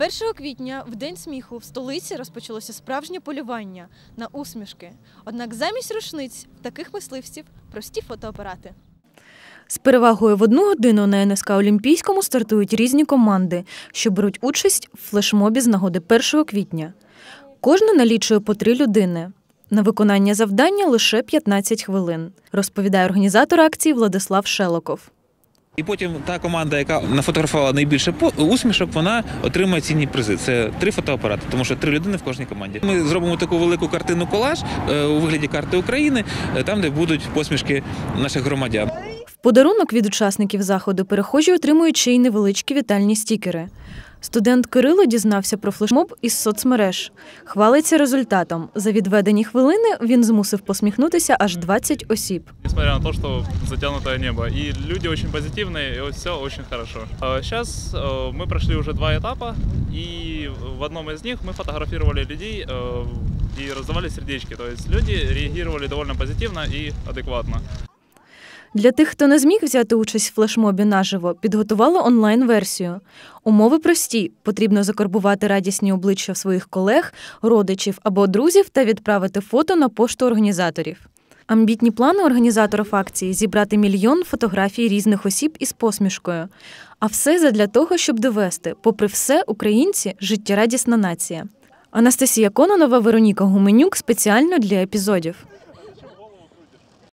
1 квітня, в день сміху, в столиці розпочалося справжнє полювання на усмішки. Однак замість рушниць таких мисливців прості фотоапарати. З перевагою в одну годину на НСК Олімпійському стартують різні команди, що беруть участь в флешмобі з нагоди 1 квітня. Кожна налічує по три людини. На виконання завдання лише 15 хвилин, розповідає організатор акції Владислав Шелоков. І потім та команда, яка нафотографувала найбільше усмішок, вона отримає цінні призи. Це три фотоапарати, тому що три людини в кожній команді. Ми зробимо таку велику картину колаж е, у вигляді карти України, е, там, де будуть посмішки наших громадян. В подарунок від учасників заходу перехожі отримують ще й невеличкі вітальні стікери. Студент Кирило дізнався про флешмоб із соцмереж. Хвалиться результатом. За відведені хвилини він змусив посміхнутися аж 20 осіб. несмотря на то, что затянутое небо. И люди очень позитивные, и все очень хорошо. Сейчас мы прошли уже два этапа, и в одном из них мы фотографировали людей э, и раздавали сердечки. То есть люди реагировали довольно позитивно и адекватно. Для тих, хто не зміг взяти участь в флешмобі наживо, підготували онлайн-версію. Умови прості: потрібно закарбувати радісні обличчя своїх колег, родичів або друзів та відправити фото на пошту організаторів. Амбітні плани організаторів акції зібрати мільйон фотографій різних осіб із посмішкою. А все задля того, щоб довести, попри все, українці життєрадісна нація. Анастасія Кононова, Вероніка Гуменюк спеціально для епізодів.